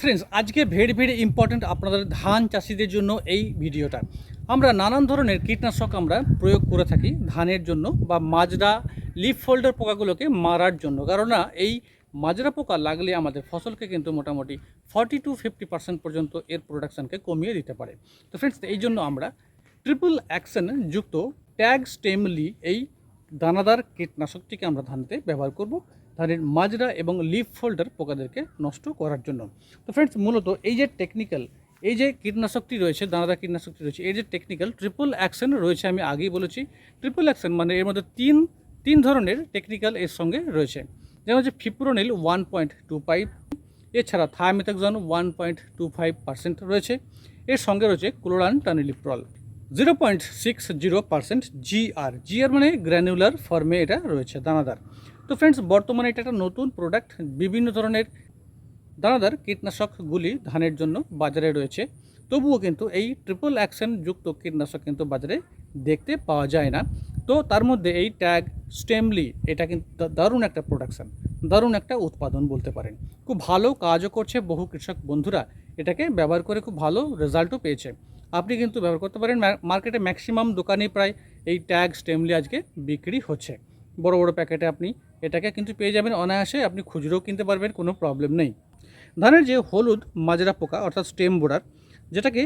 Friends আজকে very very important আপনাদের ধান চাষিদের জন্য এই ভিডিওটা। আমরা নানান ধরনের কীটনাশক আমরা প্রয়োগ করে থাকি ধানের জন্য বা মাজরা লিফ ফোল্ডার পোকাগুলোকে মারার জন্য। কারণ না এই মাজরা পোকা লাগলে আমাদের ফসলকে কিন্তু মোটামুটি ফর্টি টু ফিফটি পার্সেন্ট পর্যন্ত এর প্রোডাকশানকে কমিয়ে দিতে পারে। তো ফ্রেন্ডস এই জন্য আমরা ট্রিপল অ্যাকশন যুক্ত ট্যাগ স্টেমলি এই দানাদার কীটনাশকটিকে আমরা ধানতে ব্যবহার করব। ধানের মাজরা এবং লিফ ফোল্ডার পোকাদেরকে নষ্ট করার জন্য। তো ফ্রেন্ডস মূলত এই যে টেকনিক্যাল এই যে কীটনাশকটি রয়েছে, দানাদার কীটনাশকটি রয়েছে, এই যে টেকনিক্যাল ট্রিপল অ্যাকশন রয়েছে আমি আগেই বলেছি। ট্রিপল অ্যাকশন মানে এর মধ্যে তিন তিন ধরনের টেকনিক্যাল এর সঙ্গে রয়েছে। যেমন হচ্ছে fipronil one point two five এছাড়া thiamethoxam one point two five percent রয়েছে। এর সঙ্গে রয়েছে chlorantraniliprole zero point six zero percent GR GR মানে গ্র্যানুলার ফর্মে এটা রয়েছে, দানাদার। তো ফ্রেন্ডস বর্তমানে এটা একটা নতুন প্রোডাক্ট বিভিন্ন ধরনের দানাদার কীটনাশকগুলি ধানের জন্য বাজারে রয়েছে। তবুও কিন্তু এই ট্রিপল অ্যাকশন যুক্ত কীটনাশক কিন্তু বাজারে দেখতে পাওয়া যায় না। তো তার মধ্যে এই ট্যাগ স্টেমলি এটা কিন্তু দারুণ একটা প্রোডাকশান দারুণ একটা উৎপাদন বলতে পারেন। খুব ভালো কাজও করছে বহু কৃষক বন্ধুরা, এটাকে ব্যবহার করে খুব ভালো রেজাল্টও পেয়েছে। আপনি কিন্তু ব্যবহার করতে পারেন। মার্কেটে ম্যাক্সিমাম দোকানে প্রায় এই ট্যাগ স্টেমলি আজকে বিক্রি হচ্ছে। বড় বড় প্যাকেটে আপনি এটাকে কিন্তু পেয়ে যাবেন। অনায়াসে আপনি খুচরোও কিনতে পারবেন, কোনো প্রবলেম নেই। ধানের যে হলুদ মাজরা পোকা, অর্থাৎ স্টেম বোরার যেটাকে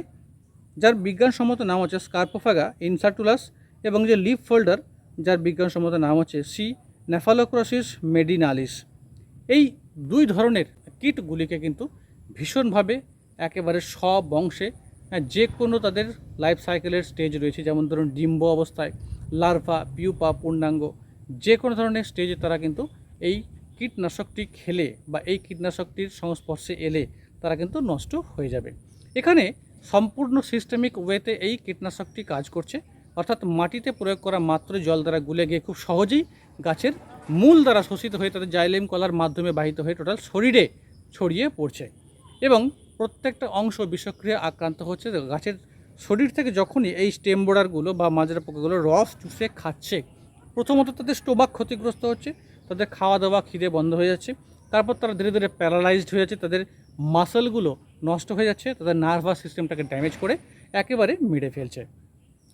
যার বিজ্ঞানসম্মত নাম হচ্ছে স্কার্পোফাগা ইনসার্টুলাস এবং যে লিফ ফোল্ডার যার বিজ্ঞানসম্মত নাম হচ্ছে সি নেফালোক্রোসিস মেডিনালিস এই দুই ধরনের কীটগুলিকে কিন্তু ভীষণভাবে একেবারে সব বংশে যে কোনো তাদের লাইফ সাইকেলের স্টেজ রয়েছে, যেমন ধরুন ডিম্ব অবস্থায় লার্ভা পিউপা পূর্ণাঙ্গ, যে কোনো ধরনের স্টেজে তারা কিন্তু এই কীটনাশকটি খেলে বা এই কীটনাশকটির সংস্পর্শে এলে তারা কিন্তু নষ্ট হয়ে যাবে। এখানে সম্পূর্ণ সিস্টেমিক ওয়েতে এই কীটনাশকটি কাজ করছে, অর্থাৎ মাটিতে প্রয়োগ করা মাত্র জল দ্বারা গুলে গিয়ে খুব সহজেই গাছের মূল দ্বারা শোষিত হয়ে তাদের জাইলেম কলার মাধ্যমে বাহিত হয়ে টোটাল শরীরে ছড়িয়ে পড়ছে। এবং প্রত্যেকটা অংশ বিষক্রিয়া আক্রান্ত হচ্ছে। গাছের শরীর থেকে যখনই এই স্টেম বোর্ডারগুলো বা মাজরা পোকাগুলো রস চুষে খাচ্ছে, প্রথমত তাদের স্টোমাক ক্ষতিগ্রস্ত হচ্ছে, তাদের খাওয়া দাওয়া খিদে বন্ধ হয়ে যাচ্ছে, তারপর তারা ধীরে ধীরে প্যারালাইজড হয়ে যাচ্ছে, তাদের মাসেলগুলো নষ্ট হয়ে যাচ্ছে, তাদের নার্ভাস সিস্টেমটাকে ড্যামেজ করে একেবারে মেরে ফেলছে।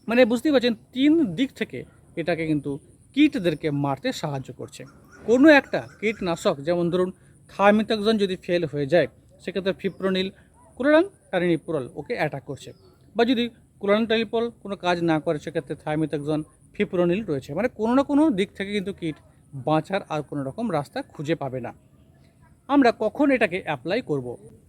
মানে বুঝতেই পারছেন, তিন দিক থেকে এটাকে কিন্তু কীটদেরকে মারতে সাহায্য করছে। কোনো একটা কীটনাশক, যেমন ধরুন, থার্মিটাক্সন যদি ফেল হয়ে যায় সেক্ষেত্রে ফিপ্রোনিল ক্লোরান টারিনিপ্রল ওকে অ্যাটাক করছে। বা যদি ক্লোরান টারিপল কোনো কাজ না করে, সেক্ষেত্রে থার্মিটাক্সন ফিপ্রোনিল রয়েছে। মানে কোনো না কোনো দিক থেকে কিন্তু কীট বাঁচার আর কোনো রকম রাস্তা খুঁজে পাবে না। আমরা কখন এটাকে অ্যাপ্লাই করব।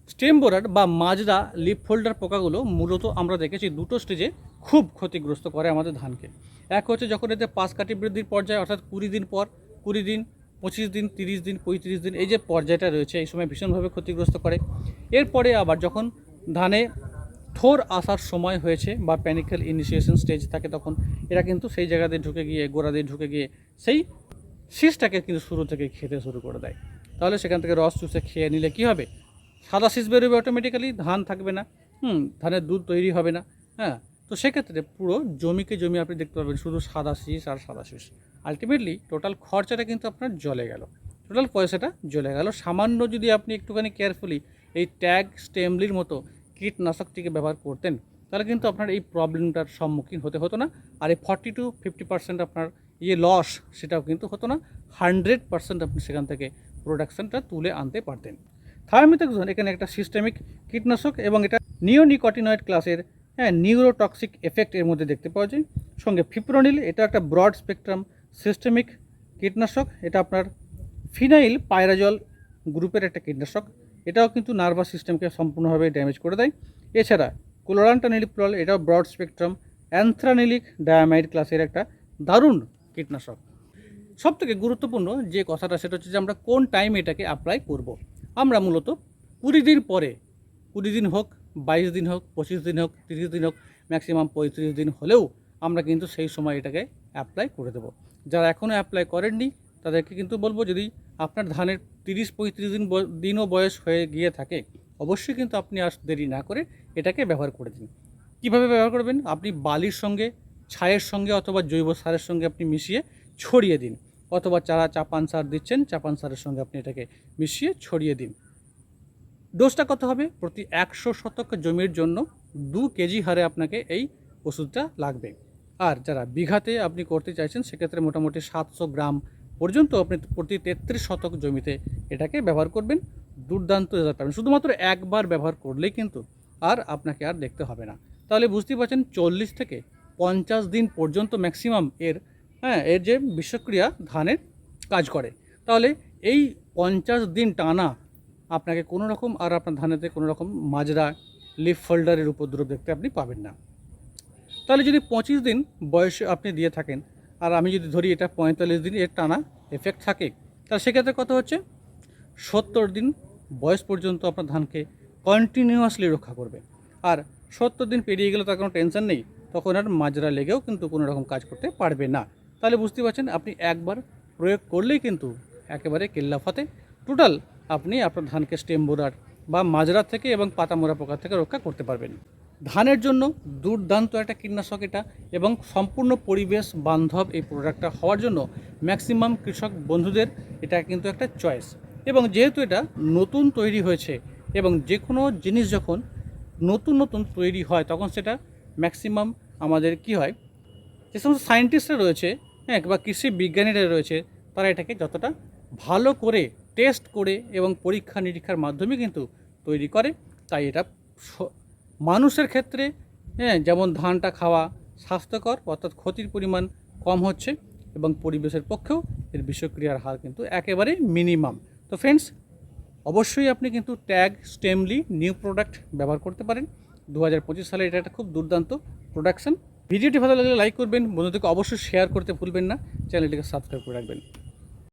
স্টেম বোরার বা মাজরা লিপ ফোল্ডার পোকাগুলো মূলত আমরা দেখেছি দুটো স্টেজে খুব ক্ষতিগ্রস্ত করে আমাদের ধানকে। এক হচ্ছে যখন এতে পাঁচ কাঠি বৃদ্ধির পর্যায়ে, অর্থাৎ কুড়ি দিন পর, কুড়ি দিন পঁচিশ দিন, তিরিশ দিন, পঁয়ত্রিশ দিন, এই যে পর্যায়টা রয়েছে, এই সময় ভীষণভাবে ক্ষতিগ্রস্ত করে। এরপরে আবার যখন ধানে থোর আসার সময় হয়েছে বা প্যানিক্যাল ইনিশিয়েশন স্টেজ থাকে তখন, এরা কিন্তু সেই জায়গা দিয়ে ঢুকে গিয়ে, গোড়া দিয়ে ঢুকে গিয়ে সেই শীষটাকে কিন্তু শুরু থেকে খেতে শুরু করে দেয়। তাহলে সেখান থেকে রস চুষে খেয়ে নিলে কি হবে? সাদা শীষ বেরোবে অটোমেটিক্যালি ধান থাকবে না। হুম, ধানের দুধ তৈরি হবে না। হ্যাঁ তো সেক্ষেত্রে পুরো জমিকে জমি আপনি দেখতে পাবেন শুধু সাদা শীষ আর সাদা শীষ। আলটিমেটলি টোটাল খরচাটা কিন্তু আপনার জলে গেল। টোটাল পয়সাটা জ্বলে গেল। সামান্য যদি আপনি একটুখানি কেয়ারফুলি এই ট্যাগ স্টেমলির মতো কীটনাশকটিকে ব্যবহার করতেন, তাহলে কিন্তু আপনার এই প্রবলেমটার সম্মুখীন হতে হতো না। আর এই ফর্টি টু ফিফটি পার্সেন্ট আপনার ইয়ে লস সেটাও কিন্তু হতো না। হান্ড্রেড পার্সেন্ট আপনি সেখান থেকে প্রোডাকশনটা তুলে আনতে পারতেন। থার্মিথাক্সন এখানে একটা সিস্টেমিক কীটনাশক এবং এটা নিওনিকটিনয়েড ক্লাসের হ্যাঁ নিউরোটক্সিক এফেক্ট এর মধ্যে দেখতে পাওয়া যায়। সঙ্গে ফিপ্রোনিল এটা একটা ব্রড স্পেকট্রাম সিস্টেমিক কীটনাশক। এটা আপনার ফিনাইল পায়রাজল গ্রুপের একটা কীটনাশক। এটাও কিন্তু নার্ভাস সিস্টেমকে সম্পূর্ণভাবে ড্যামেজ করে দেয়। এছাড়া ক্লোরান্টানিলিপ্রল এটাও ব্রড স্পেকট্রাম অ্যান্থ্রানিলিক ডায়ামাইড ক্লাসের একটা দারুণ কীটনাশক। সব থেকে গুরুত্বপূর্ণ যে কথাটা, সেটা হচ্ছে যে আমরা কোন টাইম এটাকে অ্যাপ্লাই করব। আমরা মূলত কুড়ি দিন পরে, কুড়ি দিন হোক বাইশ দিন হোক, পঁচিশ দিন হোক, তিরিশ দিন হোক ম্যাক্সিমাম পঁয়ত্রিশ দিন হলেও আমরা কিন্তু সেই সময় এটাকে অ্যাপ্লাই করে দেবো। যারা এখনও অ্যাপ্লাই করেননি, তাদেরকে কিন্তু বলব যদি আপনার ধানের তিরিশ, পঁয়ত্রিশ দিন দিনও বয়স হয়ে গিয়ে থাকে, অবশ্যই কিন্তু আপনি আর দেরি না করে এটাকে ব্যবহার করে দিন। কীভাবে ব্যবহার করবেন? আপনি বালির সঙ্গে, ছায়ের সঙ্গে অথবা জৈব সারের সঙ্গে আপনি মিশিয়ে ছড়িয়ে দিন। অথবা চারা চাপান সার দিচ্ছেন, চাপান সারের সঙ্গে আপনি এটাকে মিশিয়ে ছড়িয়ে দিন। ডোজটা কত হবে? প্রতি একশো শতক জমির জন্য দু কেজি হারে আপনাকে এই ওষুধটা লাগবে। আর যারা বিঘাতে আপনি করতে চাইছেন, সেক্ষেত্রে মোটামুটি সাতশো গ্রাম পর্যন্ত আপনি প্রতি তেত্রিশ শতক জমিতে এটাকে ব্যবহার করবেন। দুর্দান্ত রেজাল্ট পাবেন। শুধুমাত্র একবার ব্যবহার করলেই কিন্তু আর আপনাকে আর দেখতে হবে না। তাহলে বুঝতেই পারছেন, চল্লিশ থেকে পঞ্চাশ দিন পর্যন্ত ম্যাক্সিমাম এর হ্যাঁ এর যে বিষক্রিয়া ধানের কাজ করে। তাহলে এই পঞ্চাশ দিন টানা আপনাকে কোনো রকম আর আপনার ধানেতে কোনো রকম মাজরা লিফ ফোল্ডারের উপদ্রব দেখতে আপনি পাবেন না। তাহলে যদি পঁচিশ দিন বয়সে আপনি দিয়ে থাকেন, আর আমি যদি ধরি এটা পঁয়তাল্লিশ দিন, এর টানা এফেক্ট থাকে, তাহলে সেক্ষেত্রে কত হচ্ছে? সত্তর দিন বয়স পর্যন্ত আপনার ধানকে কন্টিনিউয়াসলি রক্ষা করবে। আর সত্তর দিন পেরিয়ে গেলে তার কোনো টেনশন নেই, তখন আর মাজরা লেগেও কিন্তু কোনো রকম কাজ করতে পারবে না। তাহলে বুঝতে পারছেন, আপনি একবার প্রয়োগ করলেই কিন্তু একেবারে কেল্লাফাতে টোটাল আপনি আপনার ধানকে স্টেম বোরার বা মাজরা থেকে এবং পাতামোড়া পোকা থেকে রক্ষা করতে পারবেন। ধানের জন্য দুর্দান্ত একটা কীটনাশক এটা এবং সম্পূর্ণ পরিবেশ বান্ধব এই প্রোডাক্টটা হওয়ার জন্য ম্যাক্সিমাম কৃষক বন্ধুদের এটা কিন্তু একটা চয়েস এবং যেহেতু এটা নতুন তৈরি হয়েছে এবং যে কোনো জিনিস যখন নতুন নতুন তৈরি হয় তখন সেটা ম্যাক্সিমাম আমাদের কি হয়? যে সমস্ত সায়েন্টিস্টরা রয়েছে হ্যাঁ বা কৃষি বিজ্ঞানীরা রয়েছে, তারা এটাকে যতটা ভালো করে টেস্ট করে এবং পরীক্ষা নিরীক্ষার মাধ্যমে কিন্তু তৈরি করে। তাই এটা মানুষের ক্ষেত্রে হ্যাঁ যেমন ধানটা খাওয়া স্বাস্থ্যকর, অর্থাৎ ক্ষতির পরিমাণ কম হচ্ছে এবং পরিবেশের পক্ষেও এর বিষক্রিয়ার হার কিন্তু একেবারে মিনিমাম তো ফ্রেন্ডস অবশ্যই আপনি কিন্তু ট্যাগ স্টেমলি নিউ প্রোডাক্ট ব্যবহার করতে পারেন। দু হাজার পঁচিশ সালে এটা একটা খুব দুর্দান্ত প্রোডাকশন ভিডিওটি ভালো লাগলে লাইক করবেন। বন্ধুদেরকে অবশ্যই শেয়ার করতে ভুলবেন না। চ্যানেলটিকে সাবস্ক্রাইব করে রাখবেন।